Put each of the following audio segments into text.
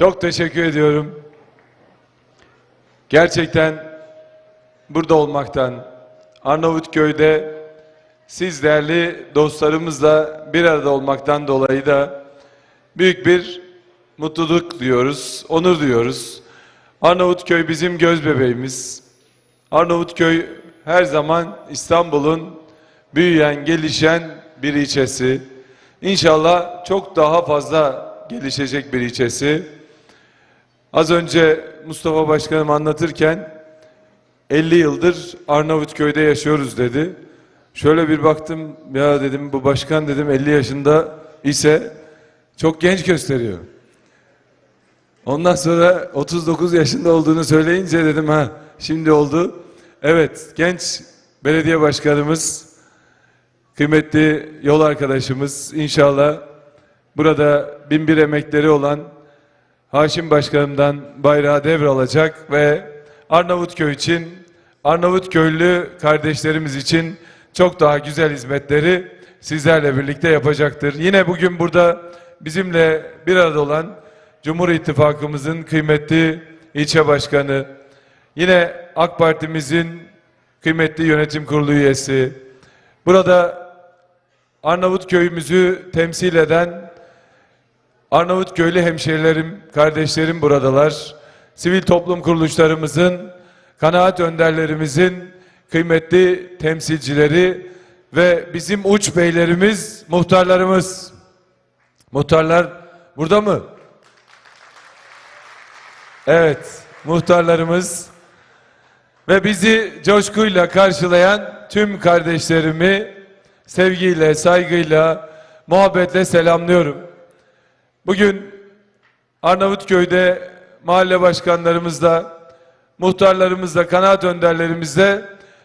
Çok teşekkür ediyorum. Gerçekten burada olmaktan, Arnavutköy'de siz değerli dostlarımızla bir arada olmaktan dolayı da büyük bir mutluluk diyoruz, onur duyuyoruz. Arnavutköy bizim göz bebeğimiz. Arnavutköy her zaman İstanbul'un büyüyen, gelişen bir ilçesi. İnşallah çok daha fazla gelişecek bir ilçesi. Az önce Mustafa Başkanım anlatırken 50 yıldır Arnavutköy'de yaşıyoruz dedi. Şöyle bir baktım ya dedim bu başkan dedim 50 yaşında ise çok genç gösteriyor. Ondan sonra 39 yaşında olduğunu söyleyince dedim ha şimdi oldu. Evet genç belediye başkanımız, kıymetli yol arkadaşımız inşallah burada binbir emekleri olan Haşim Başkanım'dan bayrağı devralacak ve Arnavutköy için, Arnavutköylü kardeşlerimiz için çok daha güzel hizmetleri sizlerle birlikte yapacaktır. Yine bugün burada bizimle bir arada olan Cumhur İttifakımızın kıymetli ilçe başkanı, yine AK Parti'mizin kıymetli yönetim kurulu üyesi, burada Arnavutköy'ümüzü temsil eden Arnavutköylü hemşerilerim, kardeşlerim buradalar. Sivil toplum kuruluşlarımızın, kanaat önderlerimizin kıymetli temsilcileri ve bizim uç beylerimiz, muhtarlarımız. Muhtarlar burada mı? Evet, muhtarlarımız ve bizi coşkuyla karşılayan tüm kardeşlerimi sevgiyle, saygıyla, muhabbetle selamlıyorum. Bugün Arnavutköy'de mahalle başkanlarımızla, muhtarlarımızla, kanaat önderlerimizle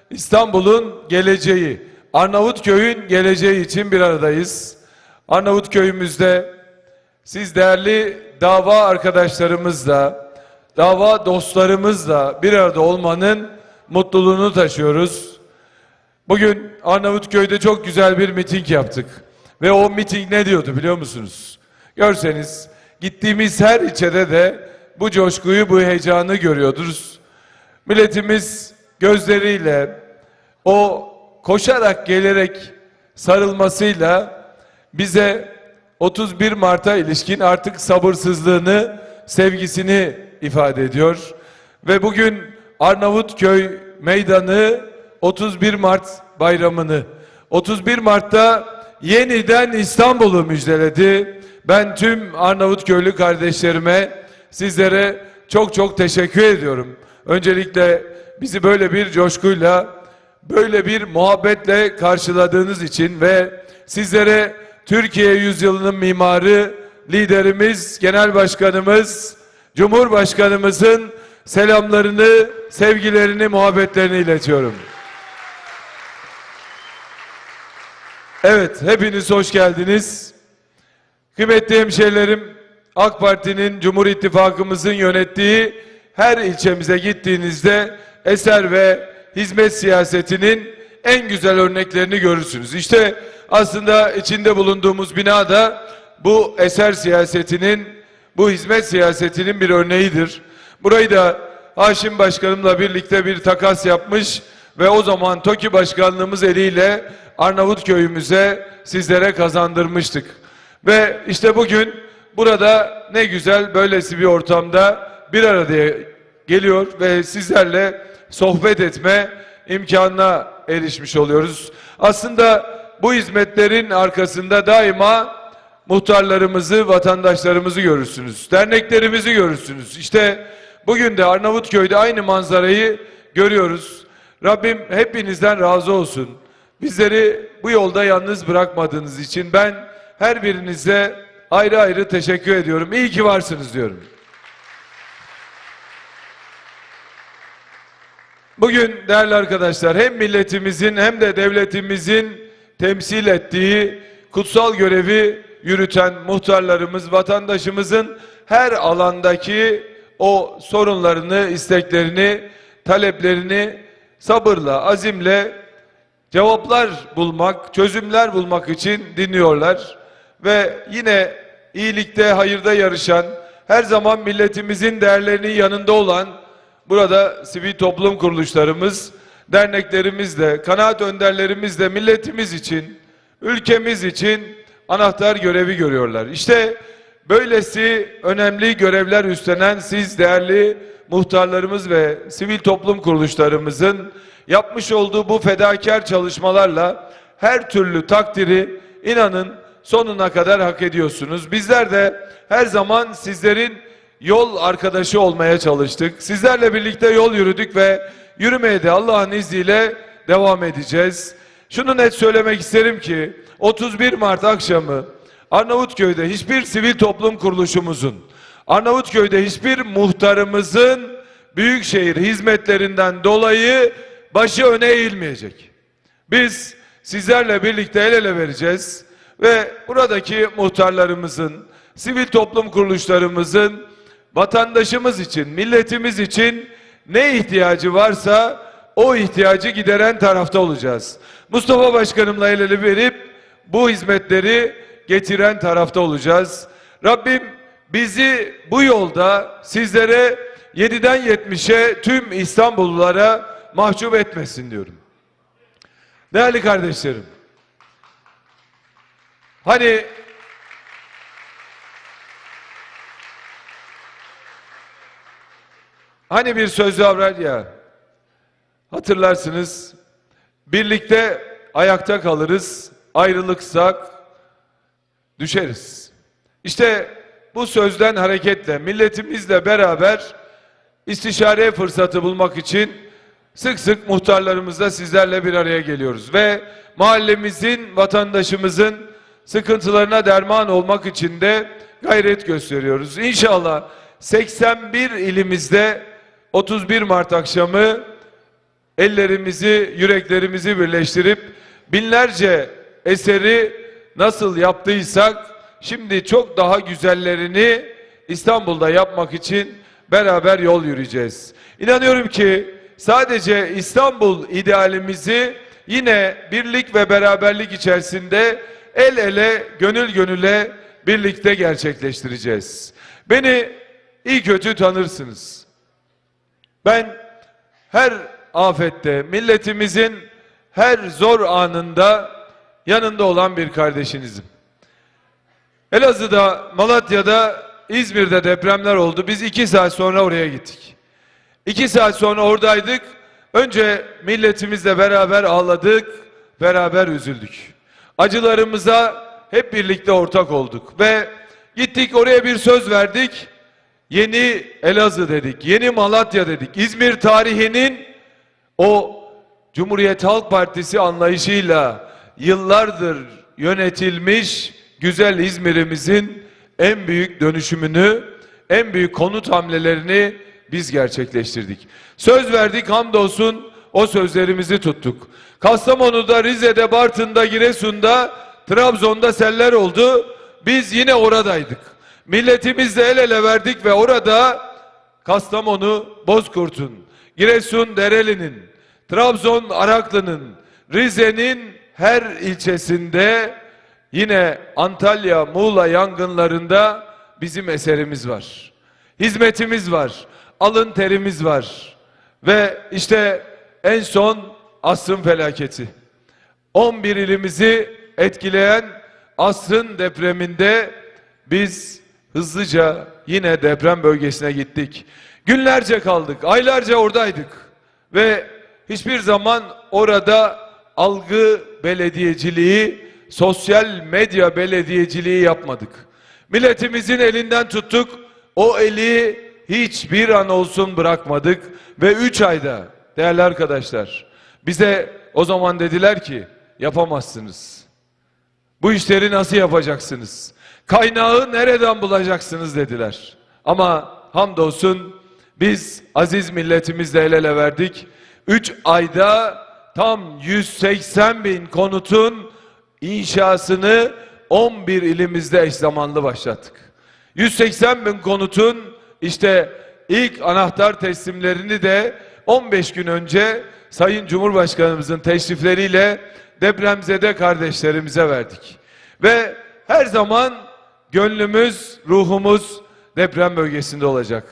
İstanbul'un geleceği, Arnavutköy'ün geleceği için bir aradayız. Arnavutköy'ümüzde siz değerli dava arkadaşlarımızla, dava dostlarımızla bir arada olmanın mutluluğunu taşıyoruz. Bugün Arnavutköy'de çok güzel bir miting yaptık. Ve o miting ne diyordu biliyor musunuz? Görseniz gittiğimiz her ilçede de bu coşkuyu, bu heyecanı görüyordunuz. Milletimiz gözleriyle o koşarak gelerek sarılmasıyla bize 31 Mart'a ilişkin artık sabırsızlığını, sevgisini ifade ediyor. Ve bugün Arnavutköy Meydanı 31 Mart bayramını 31 Mart'ta yeniden İstanbul'u müjdeledi. Ben tüm Arnavutköylü kardeşlerime, sizlere çok çok teşekkür ediyorum. Öncelikle bizi böyle bir coşkuyla, böyle bir muhabbetle karşıladığınız için ve sizlere Türkiye yüzyılının mimarı, liderimiz, genel başkanımız, Cumhurbaşkanımızın selamlarını, sevgilerini, muhabbetlerini iletiyorum. Evet, hepiniz hoş geldiniz. Kıymetli hemşehrilerim, AK Parti'nin, Cumhur İttifakımızın yönettiği her ilçemize gittiğinizde eser ve hizmet siyasetinin en güzel örneklerini görürsünüz. İşte aslında içinde bulunduğumuz bina da bu eser siyasetinin, bu hizmet siyasetinin bir örneğidir. Burayı da Haşim Başkanımla birlikte bir takas yapmış ve o zaman TOKİ Başkanlığımız eliyle Arnavutköy'ümüze sizlere kazandırmıştık. Ve işte bugün burada ne güzel böylesi bir ortamda bir araya geliyor ve sizlerle sohbet etme imkanına erişmiş oluyoruz. Aslında bu hizmetlerin arkasında daima muhtarlarımızı, vatandaşlarımızı görürsünüz. Derneklerimizi görürsünüz. İşte bugün de Arnavutköy'de aynı manzarayı görüyoruz. Rabbim hepinizden razı olsun. Bizleri bu yolda yalnız bırakmadığınız için ben her birinize ayrı ayrı teşekkür ediyorum. İyi ki varsınız diyorum. Bugün değerli arkadaşlar hem milletimizin hem de devletimizin temsil ettiği kutsal görevi yürüten muhtarlarımız, vatandaşımızın her alandaki o sorunlarını, isteklerini, taleplerini sabırla, azimle cevaplar bulmak, çözümler bulmak için dinliyorlar. Ve yine iyilikte, hayırda yarışan her zaman milletimizin değerlerinin yanında olan burada sivil toplum kuruluşlarımız, derneklerimiz de, kanaat önderlerimiz de milletimiz için, ülkemiz için anahtar görevi görüyorlar. İşte böylesi önemli görevler üstlenen siz değerli muhtarlarımız ve sivil toplum kuruluşlarımızın yapmış olduğu bu fedakar çalışmalarla her türlü takdiri inanın sonuna kadar hak ediyorsunuz. Bizler de her zaman sizlerin yol arkadaşı olmaya çalıştık. Sizlerle birlikte yol yürüdük ve yürümeye de Allah'ın izniyle devam edeceğiz. Şunu net söylemek isterim ki 31 Mart akşamı Arnavutköy'de hiçbir sivil toplum kuruluşumuzun, Arnavutköy'de hiçbir muhtarımızın büyükşehir hizmetlerinden dolayı başı öne eğilmeyecek. Biz sizlerle birlikte el ele vereceğiz ve buradaki muhtarlarımızın, sivil toplum kuruluşlarımızın vatandaşımız için, milletimiz için ne ihtiyacı varsa o ihtiyacı gideren tarafta olacağız. Mustafa Başkanımla el ele verip bu hizmetleri getiren tarafta olacağız. Rabbim bizi bu yolda sizlere 7'den 70'e tüm İstanbullulara mahcup etmesin diyorum. Değerli kardeşlerim. Hani Hani bir sözlü var ya? Hatırlarsınız. Birlikte ayakta kalırız ayrılıksak düşeriz. İşte bu sözden hareketle milletimizle beraber istişare fırsatı bulmak için sık sık muhtarlarımızla sizlerle bir araya geliyoruz. Ve mahallemizin, vatandaşımızın sıkıntılarına derman olmak için de gayret gösteriyoruz. İnşallah 81 ilimizde 31 Mart akşamı ellerimizi, yüreklerimizi birleştirip binlerce eseri nasıl yaptıysak şimdi çok daha güzellerini İstanbul'da yapmak için beraber yol yürüyeceğiz. İnanıyorum ki sadece İstanbul idealimizi yine birlik ve beraberlik içerisinde el ele, gönül gönüle birlikte gerçekleştireceğiz. Beni iyi kötü tanırsınız. Ben her afette, milletimizin her zor anında yanında olan bir kardeşinizim. Elazığ'da, Malatya'da, İzmir'de depremler oldu. Biz iki saat sonra oraya gittik. İki saat sonra oradaydık. Önce milletimizle beraber ağladık, beraber üzüldük. Acılarımıza hep birlikte ortak olduk ve gittik oraya bir söz verdik. Yeni Elazığ dedik, yeni Malatya dedik. İzmir tarihinin o Cumhuriyet Halk Partisi anlayışıyla yıllardır yönetilmiş güzel İzmir'imizin en büyük dönüşümünü, en büyük konut hamlelerini biz gerçekleştirdik. Söz verdik hamdolsun o sözlerimizi tuttuk. Kastamonu'da, Rize'de, Bartın'da, Giresun'da, Trabzon'da seller oldu. Biz yine oradaydık. Milletimizle el ele verdik ve orada Kastamonu, Bozkurt'un, Giresun, Dereli'nin, Trabzon, Araklı'nın, Rize'nin her ilçesinde yine Antalya, Muğla yangınlarında bizim eserimiz var. Hizmetimiz var. Alın terimiz var. Ve işte en son asrın felaketi. 11 ilimizi etkileyen asrın depreminde biz hızlıca yine deprem bölgesine gittik. Günlerce kaldık, aylarca oradaydık ve hiçbir zaman orada algı belediyeciliği, sosyal medya belediyeciliği yapmadık. Milletimizin elinden tuttuk, o eli hiçbir an olsun bırakmadık ve üç ayda değerli arkadaşlar bize o zaman dediler ki yapamazsınız. Bu işleri nasıl yapacaksınız? Kaynağı nereden bulacaksınız dediler. Ama hamdolsun biz aziz milletimizle el ele verdik. Üç ayda tam 180 bin konutun inşasını 11 ilimizde eş zamanlı başlattık. 180 bin konutun işte ilk anahtar teslimlerini de 15 gün önce Sayın Cumhurbaşkanımızın teşrifleriyle depremzede kardeşlerimize verdik. Ve her zaman gönlümüz, ruhumuz deprem bölgesinde olacak.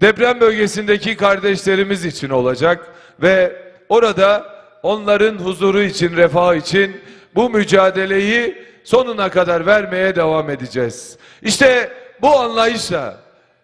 Deprem bölgesindeki kardeşlerimiz için olacak ve orada onların huzuru için, refah için bu mücadeleyi sonuna kadar vermeye devam edeceğiz. İşte bu anlayışla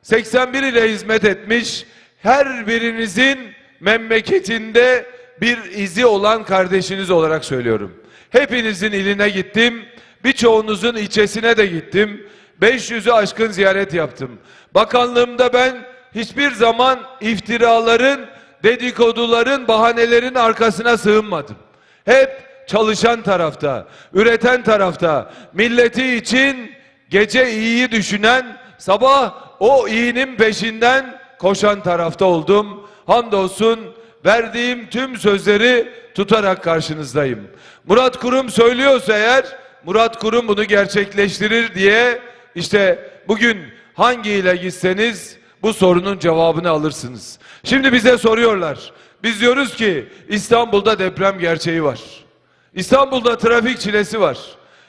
81 ile hizmet etmiş her birinizin memleketinde bir izi olan kardeşiniz olarak söylüyorum. Hepinizin iline gittim. Birçoğunuzun ilçesine de gittim. 500'ü aşkın ziyaret yaptım. Bakanlığımda ben hiçbir zaman iftiraların, dedikoduların, bahanelerin arkasına sığınmadım. Hep çalışan tarafta, üreten tarafta, milleti için gece iyiyi düşünen, sabah o iyinin peşinden koşan tarafta oldum. Hamdolsun verdiğim tüm sözleri tutarak karşınızdayım. Murat Kurum söylüyorsa eğer Murat Kurum bunu gerçekleştirir diye işte bugün hangi ile gitseniz bu sorunun cevabını alırsınız. Şimdi bize soruyorlar. Biz diyoruz ki İstanbul'da deprem gerçeği var. İstanbul'da trafik çilesi var.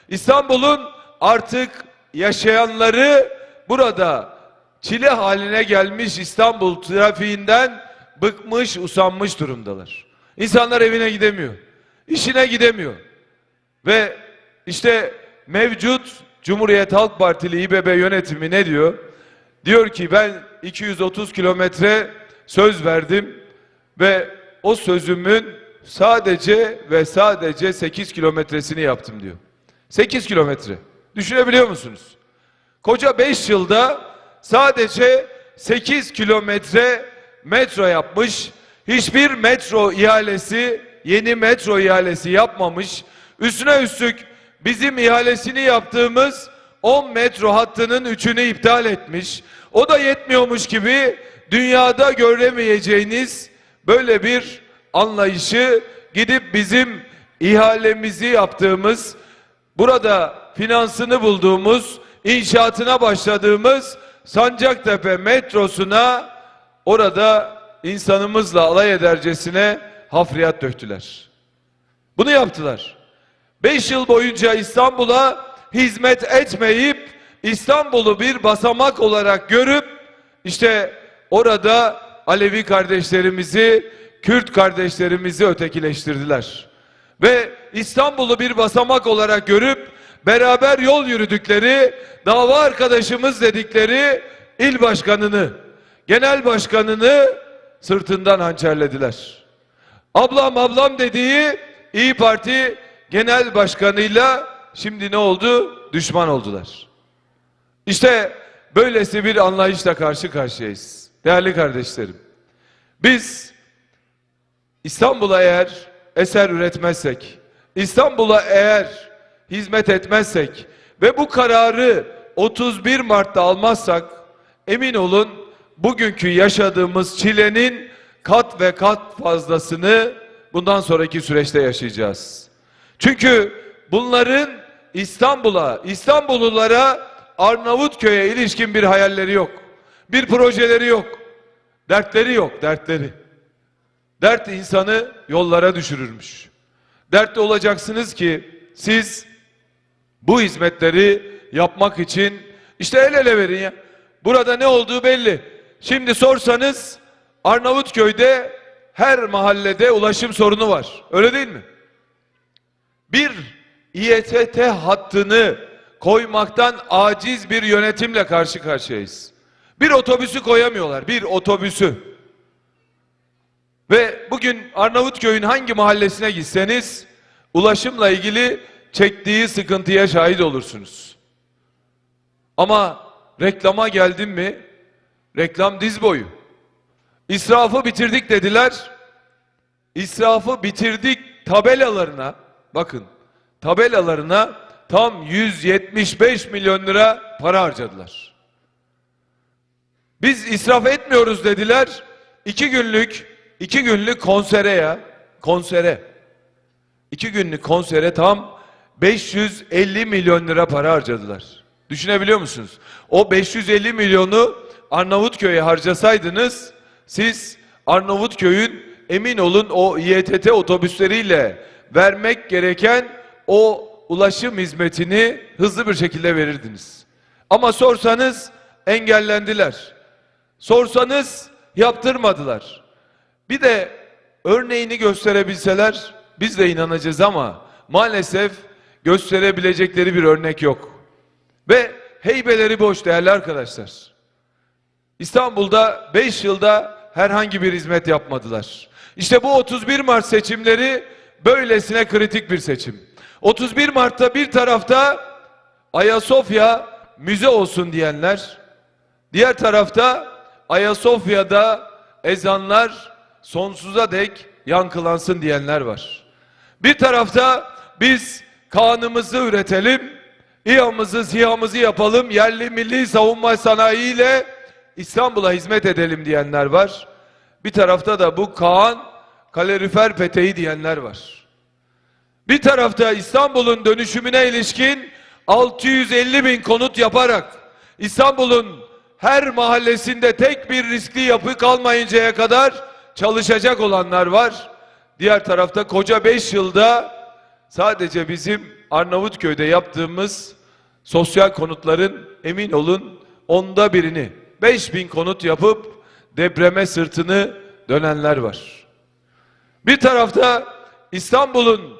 İstanbul'un artık yaşayanları burada çile haline gelmiş İstanbul trafiğinden bıkmış, usanmış durumdalar. İnsanlar evine gidemiyor. işine gidemiyor. Ve işte mevcut Cumhuriyet Halk Partili İBB yönetimi ne diyor? Diyor ki ben 230 kilometre söz verdim ve o sözümün sadece ve sadece 8 kilometresini yaptım diyor. 8 kilometre. Düşünebiliyor musunuz? Koca 5 yılda sadece 8 kilometre metro yapmış. Hiçbir metro ihalesi, yeni metro ihalesi yapmamış. Üstüne üstlük bizim ihalesini yaptığımız 10 metro hattının 3'ünü iptal etmiş. O da yetmiyormuş gibi dünyada göremeyeceğiniz böyle bir anlayışı gidip bizim ihalemizi yaptığımız burada finansını bulduğumuz, inşaatına başladığımız Sancaktepe metrosuna orada insanımızla alay edercesine hafriyat döktüler. Bunu yaptılar. Beş yıl boyunca İstanbul'a hizmet etmeyip İstanbul'u bir basamak olarak görüp işte orada Alevi kardeşlerimizi, Kürt kardeşlerimizi ötekileştirdiler. Ve İstanbul'u bir basamak olarak görüp beraber yol yürüdükleri, dava arkadaşımız dedikleri il başkanını, genel başkanını sırtından hançerlediler. Ablam ablam dediği İyi Parti genel başkanıyla şimdi ne oldu? Düşman oldular. İşte böylesi bir anlayışla karşı karşıyayız. Değerli kardeşlerim. Biz İstanbul'a eğer eser üretmezsek, İstanbul'a eğer hizmet etmezsek ve bu kararı 31 Mart'ta almazsak emin olun bugünkü yaşadığımız çilenin kat ve kat fazlasını bundan sonraki süreçte yaşayacağız. Çünkü bunların İstanbul'a, İstanbullulara Arnavutköy'e ilişkin bir hayalleri yok. Bir projeleri yok. Dertleri yok, dertleri. Dert insanı yollara düşürürmüş. Dertli olacaksınız ki siz bu hizmetleri yapmak için işte el ele verin ya. Burada ne olduğu belli. Şimdi sorsanız Arnavutköy'de her mahallede ulaşım sorunu var. Öyle değil mi? Bir İETT hattını koymaktan aciz bir yönetimle karşı karşıyayız. Bir otobüsü koyamıyorlar. Bir otobüsü. Ve bugün Arnavutköy'ün hangi mahallesine gitseniz ulaşımla ilgili çektiği sıkıntıya şahit olursunuz. Ama reklama geldim mi reklam diz boyu. İsrafı bitirdik dediler. İsrafı bitirdik tabelalarına bakın tabelalarına tam 175 milyon lira para harcadılar. Biz israf etmiyoruz dediler. İki günlük, iki günlük konsere ya, konsere. İki günlük konsere tam 550 milyon lira para harcadılar. Düşünebiliyor musunuz? O 550 milyonu Arnavutköy'e harcasaydınız siz Arnavutköy'ün emin olun o İETT otobüsleriyle vermek gereken o ulaşım hizmetini hızlı bir şekilde verirdiniz. Ama sorsanız engellendiler. Sorsanız yaptırmadılar. Bir de örneğini gösterebilseler biz de inanacağız ama maalesef gösterebilecekleri bir örnek yok. Ve heybeleri boş değerli arkadaşlar. İstanbul'da 5 yılda herhangi bir hizmet yapmadılar. İşte bu 31 Mart seçimleri böylesine kritik bir seçim. 31 Mart'ta bir tarafta Ayasofya müze olsun diyenler, diğer tarafta Ayasofya'da ezanlar sonsuza dek yankılansın diyenler var. Bir tarafta biz kanımızı üretelim, İHA'mızı, SİHA'mızı yapalım, yerli milli savunma sanayiyle İstanbul'a hizmet edelim diyenler var. Bir tarafta da bu Kaan kalorifer peteği diyenler var. Bir tarafta İstanbul'un dönüşümüne ilişkin 650 bin konut yaparak İstanbul'un her mahallesinde tek bir riskli yapı kalmayıncaya kadar çalışacak olanlar var. Diğer tarafta koca 5 yılda sadece bizim Arnavutköy'de yaptığımız sosyal konutların emin olun onda birini 5000 konut yapıp depreme sırtını dönenler var. Bir tarafta İstanbul'un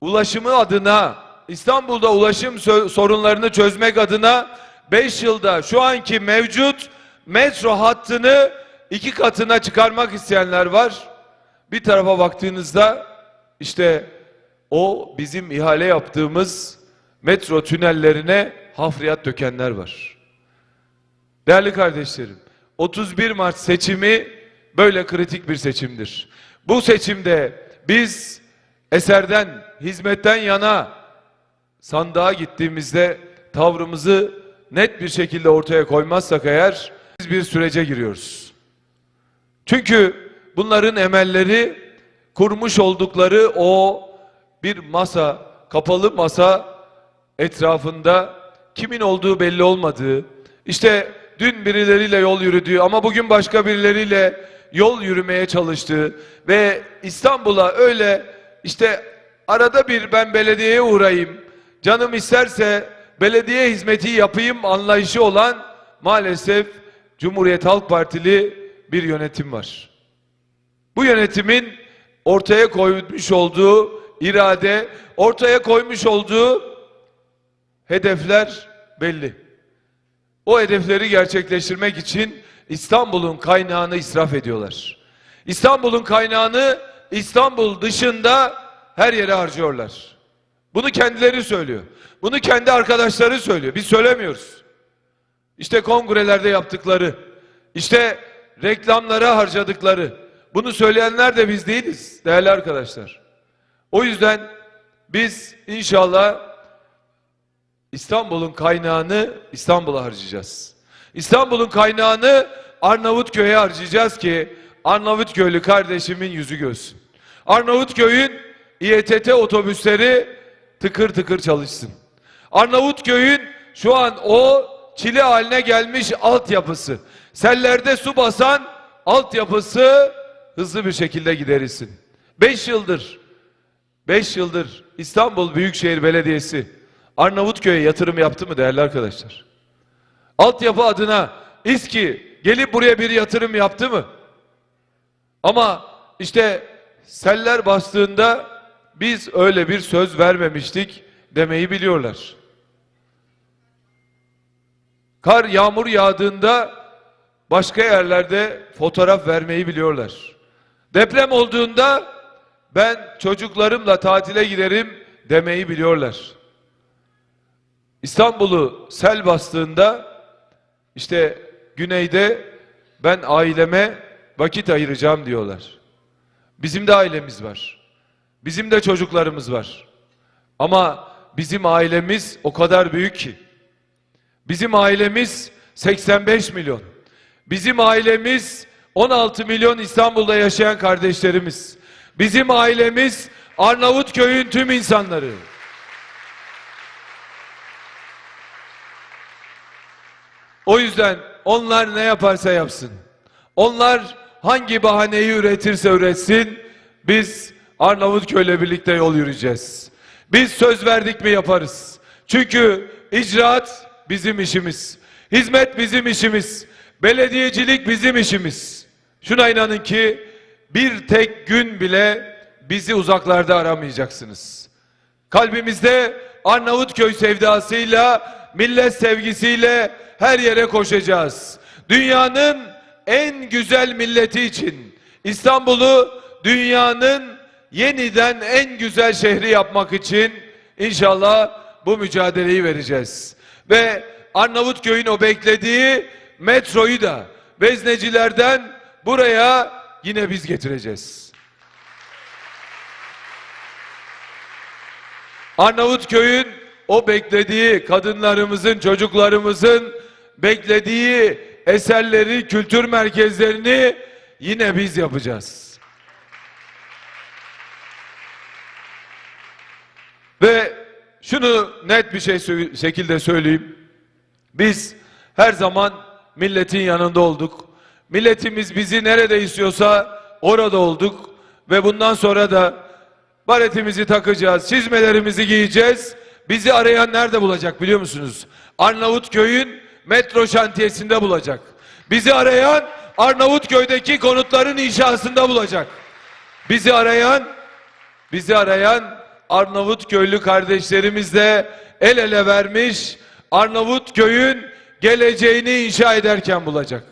ulaşımı adına İstanbul'da ulaşım sorunlarını çözmek adına 5 yılda şu anki mevcut metro hattını iki katına çıkarmak isteyenler var. Bir tarafa baktığınızda işte o bizim ihale yaptığımız metro tünellerine hafriyat dökenler var. Değerli kardeşlerim, 31 Mart seçimi böyle kritik bir seçimdir. Bu seçimde biz eserden, hizmetten yana sandığa gittiğimizde tavrımızı net bir şekilde ortaya koymazsak eğer biz bir sürece giriyoruz. Çünkü bunların emelleri kurmuş oldukları o bir masa, kapalı masa etrafında kimin olduğu belli olmadığı, işte dün birileriyle yol yürüdüğü ama bugün başka birileriyle yol yürümeye çalıştığı ve İstanbul'a öyle işte arada bir ben belediyeye uğrayayım, canım isterse belediye hizmeti yapayım anlayışı olan maalesef Cumhuriyet Halk Partili bir yönetim var. Bu yönetimin ortaya koymuş olduğu irade, ortaya koymuş olduğu hedefler belli. O hedefleri gerçekleştirmek için İstanbul'un kaynağını israf ediyorlar. İstanbul'un kaynağını İstanbul dışında her yere harcıyorlar. Bunu kendileri söylüyor. Bunu kendi arkadaşları söylüyor. Biz söylemiyoruz. İşte kongrelerde yaptıkları, işte reklamlara harcadıkları. Bunu söyleyenler de biz değiliz değerli arkadaşlar. O yüzden biz inşallah İstanbul'un kaynağını İstanbul'a harcayacağız. İstanbul'un kaynağını Arnavutköy'e harcayacağız ki Arnavutköylü kardeşimin yüzü gülsün. Arnavutköy'ün İETT otobüsleri tıkır tıkır çalışsın. Arnavutköy'ün şu an o çile haline gelmiş altyapısı, sellerde su basan altyapısı hızlı bir şekilde giderilsin. 5 yıldır 5 yıldır İstanbul Büyükşehir Belediyesi Arnavutköy'e yatırım yaptı mı değerli arkadaşlar? Altyapı adına İSKİ gelip buraya bir yatırım yaptı mı? Ama işte seller bastığında biz öyle bir söz vermemiştik demeyi biliyorlar. Kar yağmur yağdığında başka yerlerde fotoğraf vermeyi biliyorlar. Deprem olduğunda ben çocuklarımla tatile giderim demeyi biliyorlar. İstanbul'u sel bastığında işte güneyde ben aileme vakit ayıracağım diyorlar. Bizim de ailemiz var. Bizim de çocuklarımız var. Ama bizim ailemiz o kadar büyük ki. Bizim ailemiz 85 milyon. Bizim ailemiz 16 milyon İstanbul'da yaşayan kardeşlerimiz. Bizim ailemiz Arnavutköy'ün tüm insanları. O yüzden onlar ne yaparsa yapsın. Onlar hangi bahaneyi üretirse üretsin. Biz Arnavutköy'le birlikte yol yürüyeceğiz. Biz söz verdik mi yaparız. Çünkü icraat bizim işimiz. Hizmet bizim işimiz. Belediyecilik bizim işimiz. Şuna inanın ki bir tek gün bile bizi uzaklarda aramayacaksınız. Kalbimizde Arnavutköy sevdasıyla, millet sevgisiyle her yere koşacağız. Dünyanın en güzel milleti için İstanbul'u dünyanın yeniden en güzel şehri yapmak için inşallah bu mücadeleyi vereceğiz. Ve Arnavutköy'ün o beklediği metroyu da veznecilerden buraya yine biz getireceğiz. Arnavutköy'ün o beklediği kadınlarımızın, çocuklarımızın beklediği eserleri, kültür merkezlerini yine biz yapacağız. Ve şunu net bir şey şekilde söyleyeyim. Biz her zaman milletin yanında olduk. Milletimiz bizi nerede istiyorsa orada olduk ve bundan sonra da baretimizi takacağız, çizmelerimizi giyeceğiz. Bizi arayan nerede bulacak biliyor musunuz? Arnavutköy'ün metro şantiyesinde bulacak. Bizi arayan Arnavutköy'deki konutların inşasında bulacak. Bizi arayan Bizi arayan Arnavut köylü kardeşlerimizle el ele vermiş Arnavut köyün geleceğini inşa ederken bulacak.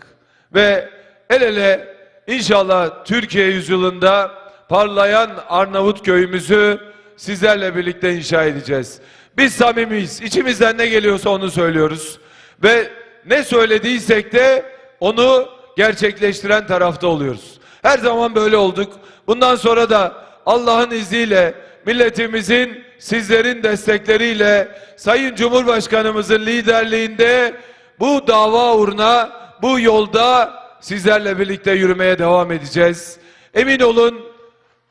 Ve el ele inşallah Türkiye yüzyılında parlayan Arnavut köyümüzü sizlerle birlikte inşa edeceğiz. Biz samimiyiz. İçimizden ne geliyorsa onu söylüyoruz. Ve ne söylediysek de onu gerçekleştiren tarafta oluyoruz. Her zaman böyle olduk. Bundan sonra da Allah'ın izniyle milletimizin sizlerin destekleriyle Sayın Cumhurbaşkanımızın liderliğinde bu dava uğruna bu yolda sizlerle birlikte yürümeye devam edeceğiz. Emin olun,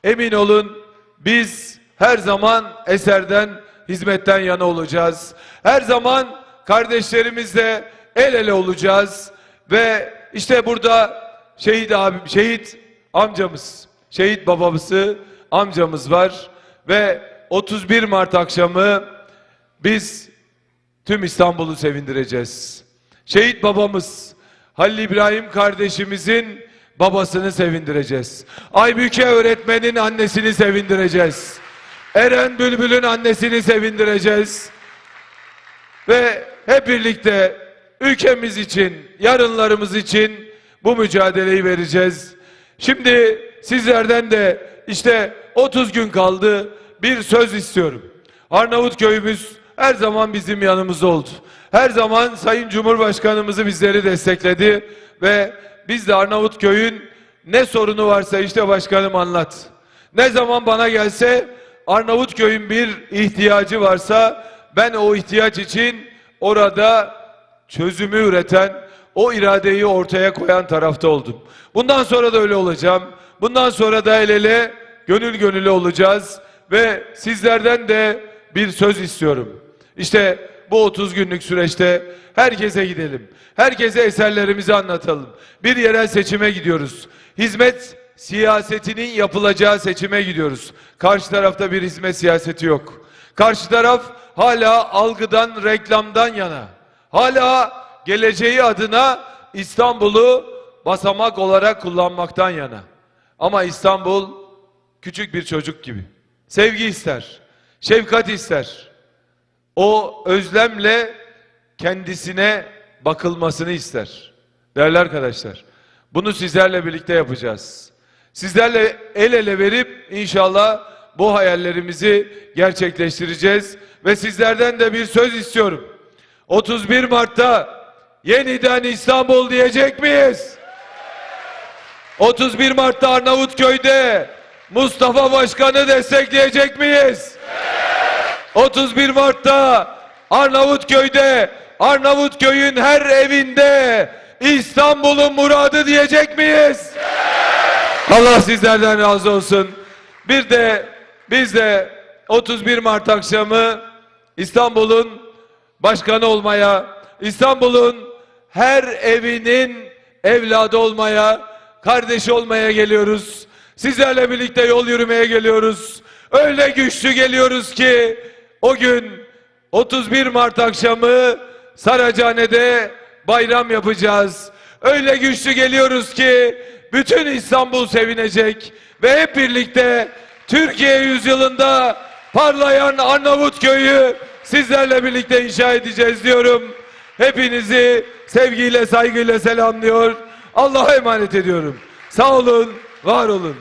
emin olun biz her zaman eserden, hizmetten yana olacağız. Her zaman kardeşlerimizle el ele olacağız ve işte burada şehit abi, şehit amcamız, şehit babamızı amcamız var ve 31 Mart akşamı biz tüm İstanbul'u sevindireceğiz. Şehit babamız Halil İbrahim kardeşimizin babasını sevindireceğiz. Aybüke öğretmenin annesini sevindireceğiz. Eren Bülbül'ün annesini sevindireceğiz. Ve hep birlikte ülkemiz için, yarınlarımız için bu mücadeleyi vereceğiz. Şimdi sizlerden de işte 30 gün kaldı bir söz istiyorum. Arnavut köyümüz her zaman bizim yanımızda oldu. Her zaman Sayın Cumhurbaşkanımızı bizleri destekledi ve biz de Arnavut köyün ne sorunu varsa işte başkanım anlat. Ne zaman bana gelse Arnavutköy'ün bir ihtiyacı varsa ben o ihtiyaç için orada çözümü üreten, o iradeyi ortaya koyan tarafta oldum. Bundan sonra da öyle olacağım. Bundan sonra da el ele, gönül gönüle olacağız ve sizlerden de bir söz istiyorum. İşte bu 30 günlük süreçte herkese gidelim. Herkese eserlerimizi anlatalım. Bir yerel seçime gidiyoruz. Hizmet siyasetinin yapılacağı seçime gidiyoruz. Karşı tarafta bir hizmet siyaseti yok. Karşı taraf hala algıdan, reklamdan yana. Hala geleceği adına İstanbul'u basamak olarak kullanmaktan yana. Ama İstanbul küçük bir çocuk gibi. Sevgi ister, şefkat ister. O özlemle kendisine bakılmasını ister. Değerli arkadaşlar, bunu sizlerle birlikte yapacağız. Sizlerle el ele verip inşallah bu hayallerimizi gerçekleştireceğiz ve sizlerden de bir söz istiyorum. 31 Mart'ta yeniden İstanbul diyecek miyiz? 31 Mart'ta Arnavutköy'de Mustafa Başkan'ı destekleyecek miyiz? 31 Mart'ta Arnavutköy'de Arnavutköy'ün her evinde İstanbul'un muradı diyecek miyiz? Allah sizlerden razı olsun. Bir de biz de 31 Mart akşamı İstanbul'un başkanı olmaya, İstanbul'un her evinin evladı olmaya, kardeşi olmaya geliyoruz. Sizlerle birlikte yol yürümeye geliyoruz. Öyle güçlü geliyoruz ki o gün 31 Mart akşamı Saracahane'de bayram yapacağız. Öyle güçlü geliyoruz ki bütün İstanbul sevinecek ve hep birlikte Türkiye yüzyılında parlayan Arnavutköy'ü sizlerle birlikte inşa edeceğiz diyorum. Hepinizi sevgiyle saygıyla selamlıyor. Allah'a emanet ediyorum. Sağ olun, var olun.